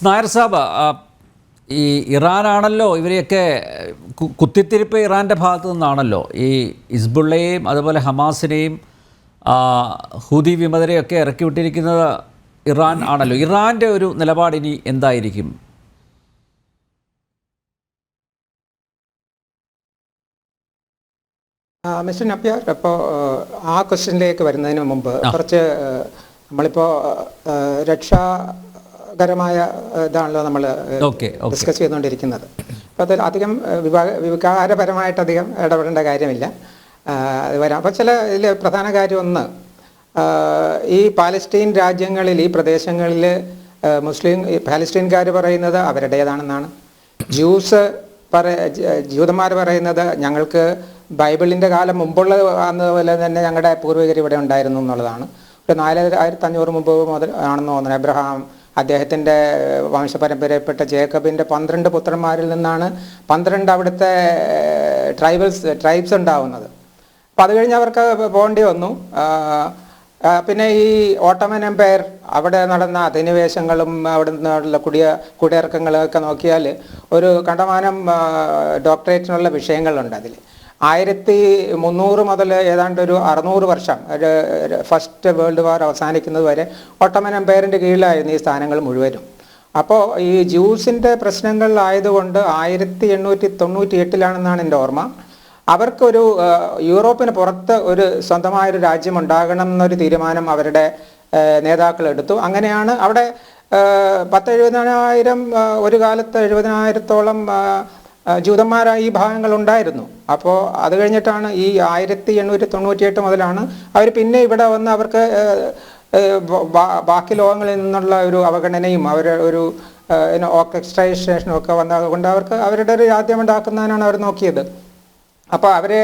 നായർ സാബ് ഈ ഇറാനാണല്ലോ ഇവരെയൊക്കെ കുത്തിത്തിരിപ്പ് ഇറാന്റെ ഭാഗത്തു നിന്നാണല്ലോ ഈ ഇസ്ബുള്ളയെയും അതുപോലെ ഹമാസിനെയും ഹുദി ഹൂതി വിമതരെയൊക്കെ ഇറക്കി വിട്ടിരിക്കുന്നത് ഇറാൻ ആണല്ലോ. ഇറാന്റെ ഒരു നിലപാട് ഇനി എന്തായിരിക്കും? മിസ്റ്റർ നബ്യാർ ഇപ്പോൾ ആ ക്വസ്റ്റ്യനിലേക്ക് വരുന്നതിന് മുമ്പ് കുറച്ച് നമ്മളിപ്പോൾ ആ, ആ, ഇതാണല്ലോ നമ്മൾ ഡിസ്കസ് ചെയ്തുകൊണ്ടിരിക്കുന്നത്. അപ്പോൾ അതിൽ അധികം വിവാഹ വികാരപരമായിട്ട് അധികം ഇടപെടേണ്ട കാര്യമില്ല. അത് വരാം. അപ്പോൾ ചില ഇതിൽ പ്രധാന കാര്യം ഒന്ന് ഈ പാലസ്റ്റീൻ രാജ്യങ്ങളിൽ ഈ പ്രദേശങ്ങളിൽ മുസ്ലിം പാലസ്റ്റീൻകാർ പറയുന്നത് അവരുടേതാണെന്നാണ്. ജ്യൂസ് പറ ജൂതന്മാർ പറയുന്നത് ഞങ്ങൾക്ക് ബൈബിളിന്റെ കാലം മുമ്പുള്ള പോലെ തന്നെ ഞങ്ങളുടെ പൂർവികർ ഇവിടെ ഉണ്ടായിരുന്നു എന്നുള്ളതാണ്. ഒരു നാലായിരത്തി അഞ്ഞൂറ് മുമ്പ് മുതൽ ആണെന്ന് തോന്നുന്നു എബ്രഹാം അദ്ദേഹത്തിന്റെ വംശപരമ്പരയിൽപ്പെട്ട ജേക്കബിന്റെ പന്ത്രണ്ട് പുത്രന്മാരിൽ നിന്നാണ് പന്ത്രണ്ട് അവിടുത്തെ ട്രൈബൽസ് ട്രൈബ്സ് ഉണ്ടാവുന്നത്. അപ്പം അത് കഴിഞ്ഞ് അവർക്ക് പോകേണ്ടി വന്നു. പിന്നെ ഈ ഓട്ടോമൻ എംപയർ അവിടെ നടന്ന അധിനിവേശങ്ങളും അവിടെ നിന്നുള്ള കുടിയ കുടിയിറക്കങ്ങളും ഒക്കെ നോക്കിയാൽ ഒരു കണ്ടമാനം ഡോക്ടറേറ്റിനുള്ള വിഷയങ്ങളുണ്ട് അതിൽ. ആയിരത്തി മുന്നൂറ് മുതൽ ഏതാണ്ട് ഒരു അറുന്നൂറ് വർഷം ഫസ്റ്റ് വേൾഡ് വാർ അവസാനിക്കുന്നത് വരെ ഒട്ടമൻ എംപയറിന്റെ കീഴിലായിരുന്നു ഈ സ്ഥാനങ്ങൾ മുഴുവനും. അപ്പോൾ ഈ ജ്യൂസിന്റെ പ്രശ്നങ്ങളിലായതുകൊണ്ട് ആയിരത്തി എണ്ണൂറ്റി തൊണ്ണൂറ്റി എട്ടിലാണെന്നാണ് എന്റെ ഓർമ്മ അവർക്കൊരു യൂറോപ്പിന് പുറത്ത് ഒരു സ്വന്തമായൊരു രാജ്യം ഉണ്ടാകണം എന്നൊരു തീരുമാനം അവരുടെ നേതാക്കൾ എടുത്തു. അങ്ങനെയാണ് അവിടെ ആ, പത്ത് എഴുപതിനായിരം ആ, ഒരു കാലത്ത് എഴുപതിനായിരത്തോളം ജൂതന്മാരായ ഈ ഭാഗങ്ങൾ ഉണ്ടായിരുന്നു. അപ്പോൾ അത് കഴിഞ്ഞിട്ടാണ് ഈ ആയിരത്തി എണ്ണൂറ്റി തൊണ്ണൂറ്റിയെട്ട് മുതലാണ് അവർ പിന്നെ ഇവിടെ വന്ന് അവർക്ക് ബാക്കി ലോകങ്ങളിൽ നിന്നുള്ള ഒരു അവഗണനയും അവരുടെ ഒരു ഓർക്കസ്ട്രേഷനും ഒക്കെ വന്നതുകൊണ്ട് അവർക്ക് അവരുടെ ഒരു രാജ്യം ഉണ്ടാക്കുന്നതിനാണ് അവർ നോക്കിയത്. അപ്പോൾ അവരെ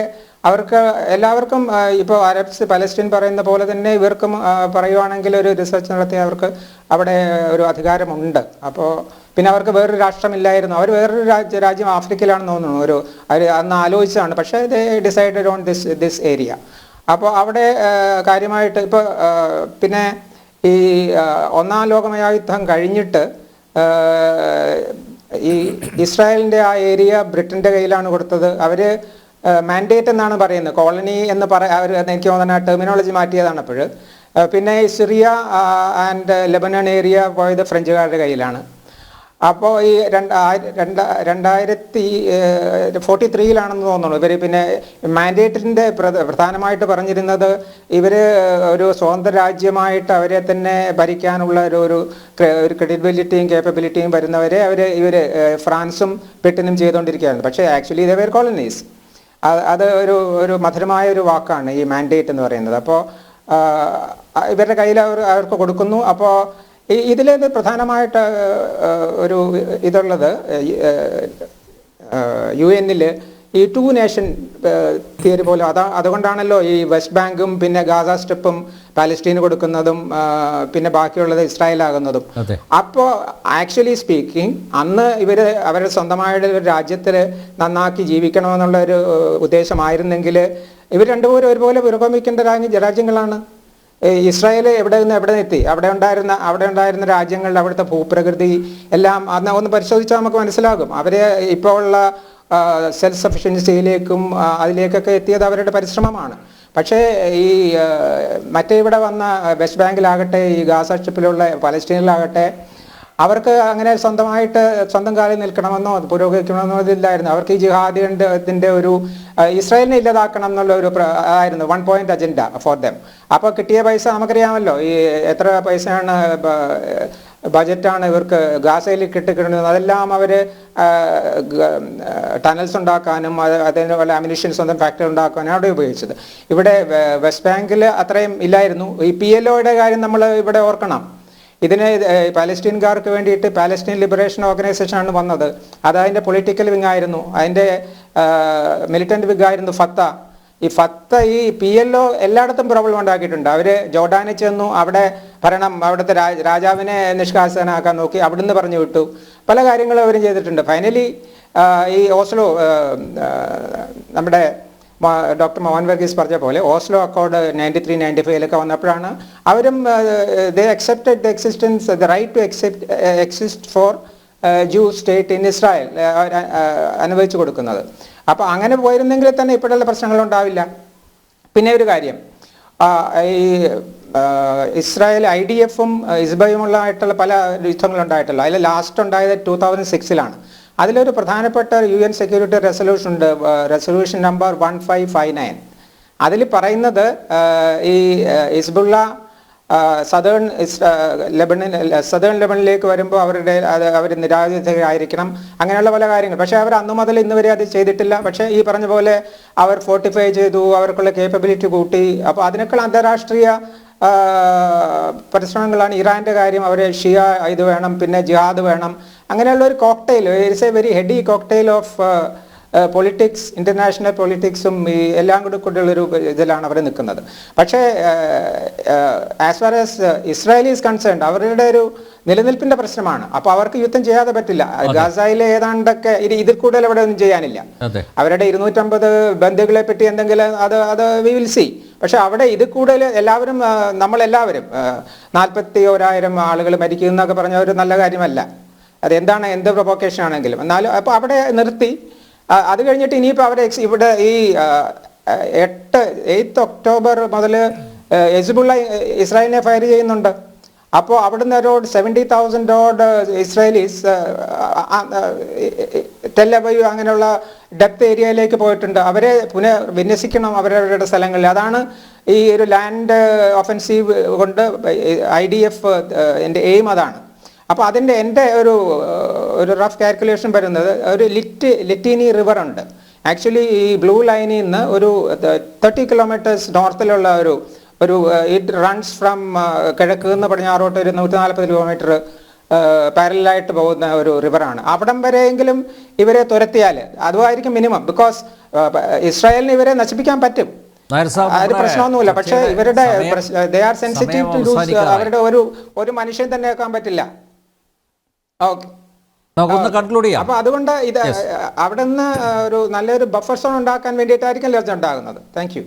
അവർക്ക് എല്ലാവർക്കും ഇപ്പോൾ അറബ്സ് പലസ്തീൻ പറയുന്ന പോലെ തന്നെ ഇവർക്കും പറയുവാണെങ്കിൽ ഒരു റിസർച്ച് നടത്തി അവർക്ക് അവിടെ ഒരു അധികാരമുണ്ട്. അപ്പോൾ പിന്നെ അവർക്ക് വേറൊരു രാഷ്ട്രമില്ലായിരുന്നു. അവർ വേറൊരു രാജ്യ രാജ്യം ആഫ്രിക്കയിലാണെന്ന് തോന്നുന്നു. ഒരു അവർ അന്ന് ആലോചിച്ചതാണ്. പക്ഷേ ഇത് decided on this this area അപ്പോൾ അവിടെ കാര്യമായിട്ട് ഇപ്പോൾ പിന്നെ ഈ ഒന്നാം ലോകമഹായുദ്ധം കഴിഞ്ഞിട്ട് ഈ ഇസ്രായേലിന്റെ ആ ഏരിയ ബ്രിട്ടന്റെ കയ്യിലാണ് കൊടുത്തത്. അവർ മാൻഡേറ്റ് എന്നാണ് പറയുന്നത്. കോളനി എന്ന് പറ അവർ എനിക്ക് തോന്നുന്ന ടെർമിനോളജി മാറ്റിയതാണ് അപ്പോൾ പിന്നെ സിറിയ ആൻഡ് ലെബനൺ ഏരിയ പോയത് ഫ്രഞ്ചുകാരുടെ കയ്യിലാണ്. അപ്പോൾ ഈ രണ്ട് രണ്ട രണ്ടായിരത്തി ഫോർട്ടി ത്രീയിലാണെന്ന് തോന്നുന്നു. ഇവർ പിന്നെ മാൻഡേറ്റിന്റെ പ്രധാനമായിട്ട് പറഞ്ഞിരുന്നത് ഇവർ ഒരു സ്വതന്ത്ര രാജ്യമായിട്ട് അവരെ തന്നെ ഭരിക്കാനുള്ള ഒരു ഒരു ക്രെ- ഒരു ക്രെഡിബിലിറ്റിയും കേപ്പബിലിറ്റിയും വരുന്നവരെ അവർ ഇവർ ഫ്രാൻസും ബ്രിട്ടനും ചെയ്തുകൊണ്ടിരിക്കുകയായിരുന്നു പക്ഷേ ആക്ച്വലി ഇതേ കോളനീസ് അത് ഒരു ഒരു മധുരമായ ഒരു വാക്കാണ് ഈ മാൻഡേറ്റ് എന്ന് പറയുന്നത്. അപ്പോൾ ഇവരുടെ കയ്യിൽ അവർ അവർക്ക് കൊടുക്കുന്നു. അപ്പോൾ ഇതിൽ പ്രധാനമായിട്ട് ഒരു ഇതുള്ളത് യു എന്നിൽ ഈ ടു നേഷൻ തിയറി പോലെ അതാ അതുകൊണ്ടാണല്ലോ ഈ വെസ്റ്റ് ബാങ്കും പിന്നെ ഗാസ സ്ട്രിപ്പും പാലസ്റ്റീന് കൊടുക്കുന്നതും പിന്നെ ബാക്കിയുള്ളത് ഇസ്രായേൽ ആകുന്നതും അപ്പോ അപ്പോൾ ആക്ച്വലി സ്പീക്കിംഗ് അന്ന് ഇവർ അവരുടെ സ്വന്തമായിട്ട് ഒരു രാജ്യത്തിൽ നന്നാക്കി ജീവിക്കണമെന്നുള്ള ഒരു ഉദ്ദേശമായിരുന്നെങ്കിൽ ഇവർ രണ്ടുപേരും ഒരുപോലെ പുരോഗമിക്കേണ്ട രാജ്യ രാജ്യങ്ങളാണ്. ഇസ്രായേൽ എവിടെ നിന്ന് എവിടെ എത്തി? അവിടെ ഉണ്ടായിരുന്ന അവിടെ ഉണ്ടായിരുന്ന രാജ്യങ്ങളുടെ അവിടുത്തെ ഭൂപ്രകൃതി എല്ലാം അന്ന് ഒന്ന് പരിശോധിച്ചാൽ നമുക്ക് മനസ്സിലാകും. അവരെ ഇപ്പോൾ ഉള്ള സെൽഫ് സഫിഷ്യൻസിയിലേക്കും അതിലേക്കൊക്കെ എത്തിയത് അവരുടെ പരിശ്രമമാണ്. പക്ഷേ ഈ മറ്റേ ഇവിടെ വന്ന വെസ്റ്റ് ബാങ്കിലാകട്ടെ ഈ ഗാസ സ്ട്രിപ്പിലുള്ള പലസ്റ്റീനിലാകട്ടെ അവർക്ക് അങ്ങനെ സ്വന്തമായിട്ട് സ്വന്തം കാലിൽ നിൽക്കണമെന്നോ പുരോഗമിക്കണമെന്നോ ഇതില്ലായിരുന്നു. അവർക്ക് ഈ ജിഹാദിന്റെ ഒരു ഇസ്രായേലിനെ ഇല്ലാതാക്കണം എന്നുള്ള ഒരു ആയിരുന്നു one point agenda for them അപ്പോൾ കിട്ടിയ പൈസ നമുക്കറിയാമല്ലോ. ഈ എത്ര പൈസയാണ് ബജറ്റാണ് ഇവർക്ക് ഗാസയിൽ കിട്ടിക്കിട്ടുന്നത് അതെല്ലാം അവർ ടണൽസ് ഉണ്ടാക്കാനും അതേപോലെ അമിനിഷൻ സ്വന്തം ഫാക്ടറി ഉണ്ടാക്കാനും അവിടെ ഉപയോഗിച്ചത്. ഇവിടെ വെസ്റ്റ് ബാങ്കിൽ അത്രയും ഇല്ലായിരുന്നു. ഈ പി എൽ ഒയുടെ കാര്യം നമ്മൾ ഇവിടെ ഓർക്കണം. ഇതിന് പാലസ്റ്റീൻകാർക്ക് വേണ്ടിയിട്ട് പാലസ്റ്റീൻ ലിബറേഷൻ ഓർഗനൈസേഷൻ ആണ് വന്നത്. അത് അതിന്റെ പൊളിറ്റിക്കൽ വിങ് ആയിരുന്നു അതിന്റെ മിലിറ്റന്റ് വിങ് ആയിരുന്നു ഫത്ത. ഈ ഫത്ത ഈ പി എൽ ഒ എല്ലായിടത്തും പ്രോബ്ലം ഉണ്ടാക്കിയിട്ടുണ്ട്. അവർ ജോർഡാനിൽ ചെന്നു അവിടെ ഭരണം അവിടുത്തെ രാജാവിനെ നിഷ്കാസനാക്കാൻ നോക്കി അവിടുന്ന് പറഞ്ഞു വിട്ടു. പല കാര്യങ്ങളും അവരും ചെയ്തിട്ടുണ്ട്. ഫൈനലി ഈ ഓസ്ലോ നമ്മുടെ ഡോക്ടർ മോഹൻ വർഗീസ് പറഞ്ഞ പോലെ Oslo accord ninety three ninety ഫൈവിലൊക്കെ വന്നപ്പോഴാണ് അവരും they accepted the existence the right to accept exist for Jew state in Israel അനുവദിച്ചു കൊടുക്കുന്നത്. അപ്പോൾ അങ്ങനെ പോയിരുന്നെങ്കിൽ തന്നെ ഇപ്പോഴുള്ള പ്രശ്നങ്ങളുണ്ടാവില്ല പിന്നെ ഒരു കാര്യം ഈ ഇസ്രായേൽ ഐ ഡി എഫും ഇസ്ബയുമുള്ളതായിട്ടുള്ള പല യുദ്ധങ്ങളുണ്ടായിട്ടുള്ള അതിൽ ലാസ്റ്റ് ഉണ്ടായത് ടൂ തൗസൻഡ് സിക്സിലാണ് അതിലൊരു പ്രധാനപ്പെട്ട യു എൻ സെക്യൂരിറ്റി റെസൊല്യൂഷൻ ഉണ്ട് resolution number one five five nine അതിൽ പറയുന്നത് ഈ ഇസ്ബുള്ള സദേൺ ലെബണിൽ സദേൺ ലെബണിലേക്ക് വരുമ്പോൾ അവരുടെ അവർ നിരായുധരായിരിക്കണം. അങ്ങനെയുള്ള പല കാര്യങ്ങൾ. പക്ഷേ അവർ അന്നു മുതൽ ഇന്ന് വരെ അത് ചെയ്തിട്ടില്ല. പക്ഷേ ഈ പറഞ്ഞ പോലെ അവർ ഫോർട്ടിഫൈ ചെയ്തു അവർക്കുള്ള കേപ്പബിലിറ്റി കൂട്ടി. അപ്പോൾ അതിനേക്കാൾ അന്താരാഷ്ട്രീയ പരിശ്രമങ്ങളാണ് ഇറാന്റെ കാര്യം. അവർ ഷിയ ഇത് വേണം പിന്നെ ജിഹാദ് വേണം. അങ്ങനെയുള്ള ഒരു cocktail it's a very heady cocktail of politics international പൊളിറ്റിക്സും ഈ എല്ലാം കൂടി കൂടെയുള്ളൊരു ഇതിലാണ് അവർ നിൽക്കുന്നത്. പക്ഷേ as far as Israel is concerned അവരുടെ ഒരു നിലനിൽപ്പിന്റെ പ്രശ്നമാണ്. അപ്പോൾ അവർക്ക് യുദ്ധം ചെയ്യാതെ പറ്റില്ല. ഗാസയിലെ ഏതാണ്ടൊക്കെ ഇത് ഇതിൽ കൂടുതൽ അവിടെ ഒന്നും ചെയ്യാനില്ല. അവരുടെ ഇരുന്നൂറ്റമ്പത് ബന്ധുക്കളെ പറ്റി എന്തെങ്കിലും അത് അത് വി വിൽ സി പക്ഷെ അവിടെ ഇത് കൂടുതൽ എല്ലാവരും നമ്മളെല്ലാവരും നാൽപ്പത്തി ഓരായിരം ആളുകൾ മരിക്കുന്നൊക്കെ പറഞ്ഞ ഒരു നല്ല കാര്യമല്ല. അത് എന്താണ് എന്ത് പ്രൊവോക്കേഷൻ ആണെങ്കിലും. എന്നാലും അപ്പോൾ അവിടെ നിർത്തി. അത് കഴിഞ്ഞിട്ട് ഇനിയിപ്പോൾ അവർ ഇവിടെ ഈ എട്ട് എയ്ത്ത് ഒക്ടോബർ മുതൽ എസിബുള്ള ഇസ്രായേലിനെ ഫയർ ചെയ്യുന്നുണ്ട്. അപ്പോൾ അവിടുന്ന് ഒരു സെവന്റി തൗസൻഡ് ഓഡ് ഇസ്രായേലീസ് തെല്ലബയു അങ്ങനെയുള്ള ഡെപ്ത് ഏരിയയിലേക്ക് പോയിട്ടുണ്ട്. അവരെ പുനഃ വിന്യസിക്കണം അവരവരുടെ സ്ഥലങ്ങളിൽ. അതാണ് ഈ ഒരു ലാൻഡ് ഒഫൻസീവ് കൊണ്ട് ഐ ഡി എഫ് എന്റെ എയിം അതാണ്. അപ്പോൾ അതിന്റെ എന്റെ ഒരു ഒരു റഫ് കാൽക്കുലേഷൻ വരുന്നത് ഒരു ലിറ്റ് ലിറ്റീനി റിവർ ഉണ്ട്. ആക്ച്വലി ഈ ബ്ലൂ ലൈനിൽ നിന്ന് ഒരു തേർട്ടി കിലോമീറ്റേഴ്സ് നോർത്തിലുള്ള ഒരു ഒരു ഇറ്റ് റൺസ് ഫ്രം കിഴക്ക് നിന്ന് പടിഞ്ഞാറോട്ട് ഒരു നൂറ്റി നാൽപ്പത് കിലോമീറ്റർ പാരലായിട്ട് പോകുന്ന ഒരു റിവറാണ് അവിടം വരെയെങ്കിലും ഇവരെ തുരത്തിയാൽ അതുമായിരിക്കും മിനിമം ബിക്കോസ് ഇസ്രായേലിന് ഇവരെ നശിപ്പിക്കാൻ പറ്റും. അത് പ്രശ്നമൊന്നുമില്ല. പക്ഷേ ഇവരുടെ they are sensitive to lose അവരുടെ ഒരു ഒരു മനുഷ്യൻ തന്നെ ആക്കാൻ പറ്റില്ല. ഓക്കെ നമുക്കൊന്ന് കൺക്ലൂഡ് ചെയ്യാം. അപ്പൊ അതുകൊണ്ട് ഇത് അവിടെ നിന്ന് ഒരു നല്ലൊരു ബഫർ സോൺ ഉണ്ടാക്കാൻ വേണ്ടിയിട്ടായിരിക്കും ലജ്ജ ഉണ്ടാകുന്നത്. Thank you